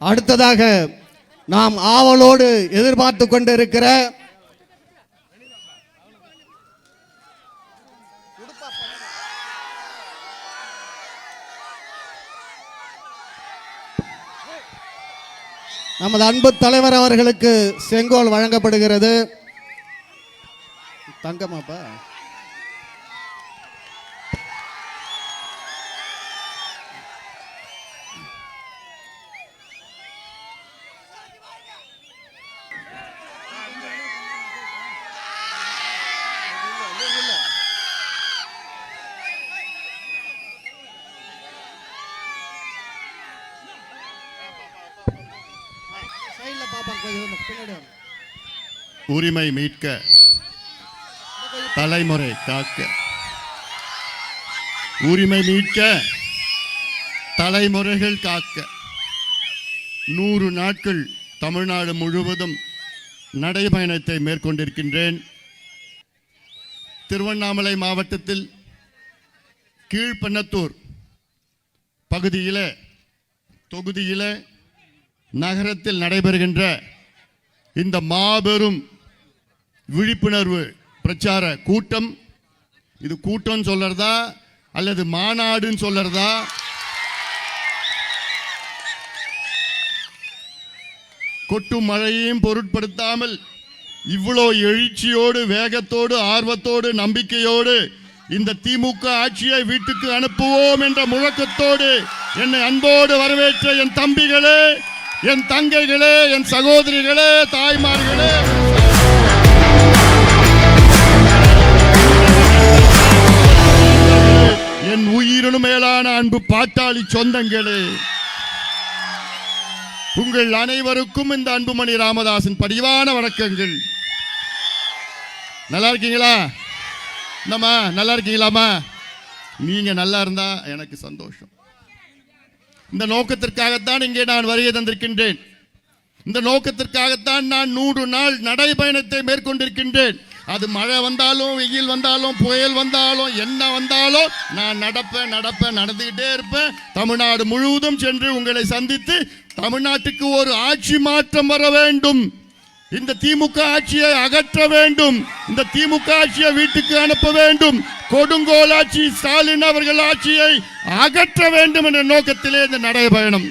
அடுத்ததாக நாம் ஆவலோடு எதிர்பார்த்து கொண்டிருக்கிற நமது அன்பு தலைவர் அவர்களுக்கு செங்கோல் வழங்கப்படுகிறது. தங்கமாப்பா உரிமை மீட்க தலைமுறை காக்க உரிமை மீட்க தலைமுறைகள் காக்க நூறு நாட்கள் தமிழ்நாடு முழுவதும் நடைபயணத்தை மேற்கொண்டிருக்கின்றேன். திருவண்ணாமலை மாவட்டத்தில் கீழ்பண்ணத்தூர் பகுதியில் தொகுதியில் நகரத்தில் நடைபெறுகின்ற இந்த மாபெரும் விழிப்புணர்வு பிரச்சார கூட்டம். இது கூட்டம் சொல்றதா அல்லது மாநாடுன்னு சொல்றதா? கொட்டும் மழையையும் பொருட்படுத்தாமல் இவ்வளோ எழுச்சியோடு வேகத்தோடு ஆர்வத்தோடு நம்பிக்கையோடு இந்த திமுக ஆட்சியை வீட்டுக்கு அனுப்புவோம் என்ற முழக்கத்தோடு என்னை அன்போடு வரவேற்ற என் தம்பிகளே என் தங்கைகளே என் சகோதரிகளே தாய்மார்களே. என் உயிரினும் மேலான அன்பு பாட்டாளி சொந்தங்களே. உங்கள் அனைவருக்கும் இந்த அன்புமணி ராமதாசன் படிவான வணக்கங்கள். நல்லா இருக்கீங்களா? என்னம்மா நல்லா இருக்கீங்களாம்மா? நீங்க நல்லா இருந்தா எனக்கு சந்தோஷம். இந்த நோக்கத்திற்காகத்தான் இங்கே நான் வருகை தந்திருக்கின்றேன். இந்த நோக்கத்திற்காகத்தான் நான் நூறு நாள் நடைபயணத்தை மேற்கொண்டிருக்கின்றேன். அது மழை வந்தாலும் வெயில் வந்தாலும் புயல் வந்தாலும் என்ன வந்தாலும் நான் நடப்பேன் நடப்பேன் நடந்துகிட்டே இருப்பேன். தமிழ்நாடு முழுவதும் சென்று உங்களை சந்தித்து தமிழ்நாட்டுக்கு ஒரு ஆட்சி மாற்றம் வர வேண்டும். இந்த திமுக ஆட்சியை அகற்ற வேண்டும். இந்த திமுக ஆட்சியை வீட்டுக்கு அனுப்ப வேண்டும். கொடுங்கோல் ஆட்சி ஸ்டாலின் அவர்கள் ஆட்சியை அகற்ற வேண்டும் என்ற நோக்கத்திலே இந்த நடைபயணம்.